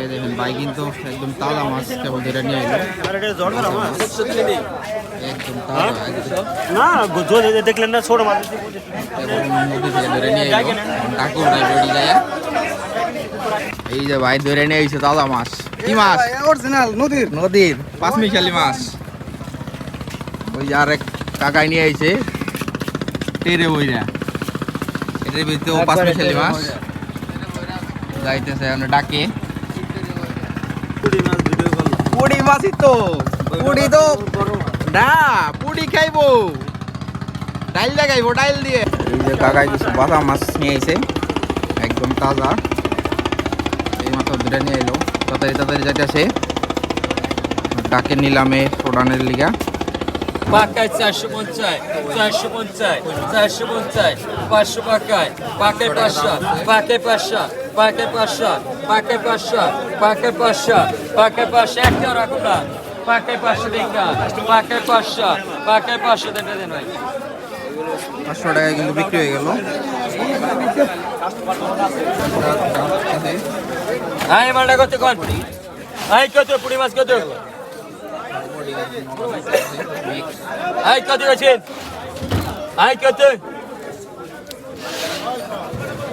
এই দেখেন ভাই কিন্তু একদম তাজা মাছ কেবল ধরে নিয়ে এলো। একদম তাজা একদম। না দেখলেন না ছোট মাছ। নদী থেকে ধরে নিয়ে এলো। উঠাই বেড়ি যায় এই যে ভাই ধরে নিয়ে এসে তাজা মাছ। কি মাছ? অরিজিনাল নদীর। নদীর পাঁচমিশালি মাছ। ওই যে আর এক কাকাই নিয়ে আইছে। টেরে বইরা। এটার ভিতরেও পাঁচমিশালি মাছ। যাইতেছে আমরা ডাকে। পুড়ি মাছই তো। পুড়ি তো। না পুড়ি খাইবো। ডাইল দিয়ে খাইবো ডাইল দিয়ে। এই যে কাকাই কিছু বাসা মাছ নিয়ে আইছে একদম তাজা। এই মাত্র ধরে নিয়ে এলো তাড়াতাড়ি তাড়াতাড়ি যাইতেছে। ডাকে নিলামে ওড়ানের লিগা। পাকায় চারশো পঞ্চাশ চারশো পঞ্চাশ চারশো পঞ্চাশ পাঁচশো পাকায় পাকায় পাঁচশো পাকায় পাঁচশো পাকায় পাঁচশো পাকায় পাঁচশো পাকায় পাঁচশো পাকায় পাঁচশো একটা রাখুন না পাকায় পাঁচশো দেখা পাকায় পাঁচশো পাকায় পাঁচশো দেখা দেন ভাই। পাঁচশো টাকায় কিন্তু বিক্রি হয়ে গেল। হাই মালটা কত কোন? হাই কত পুরি মাছ কত? হাই কত আছেন হাই কত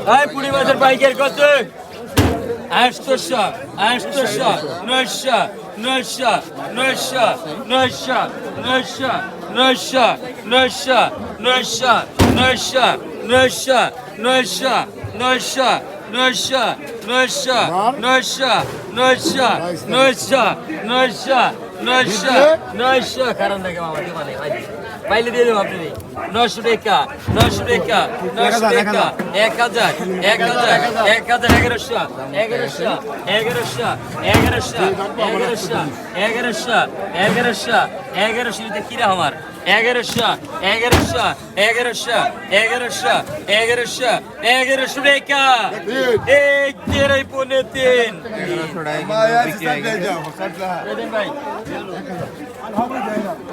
হাই পুরি মাছের পাইকার কত আটশোশো আটশোশো নয়শো নয়শো নয়শো নয়শো নয়শো নয়শো নয়শো নয়শো নয়শো নয়শো নয়শো নয়শো নয়শো নয়শো নয়শো নয়শো নয়শো নয়শো নয়শো নয়শো কারণ দেখে মামা মানে? পাইলে দিয়ে দেবো আপনি নয়শো টাকা নয়শো টাকা নয়শো টাকা। এক হাজার এক হাজার এক হাজার এগারোশো এগারোশো এগারোশো এগারোশো এগারোশো এগারোশো এগারোশো এগারোশো কি রে আমার? এগারোশো এগারোশো এগারোশো এগারোশো এগারোশো এগারোশো টাকা। এক দেড়াই পনে তিন। ভাই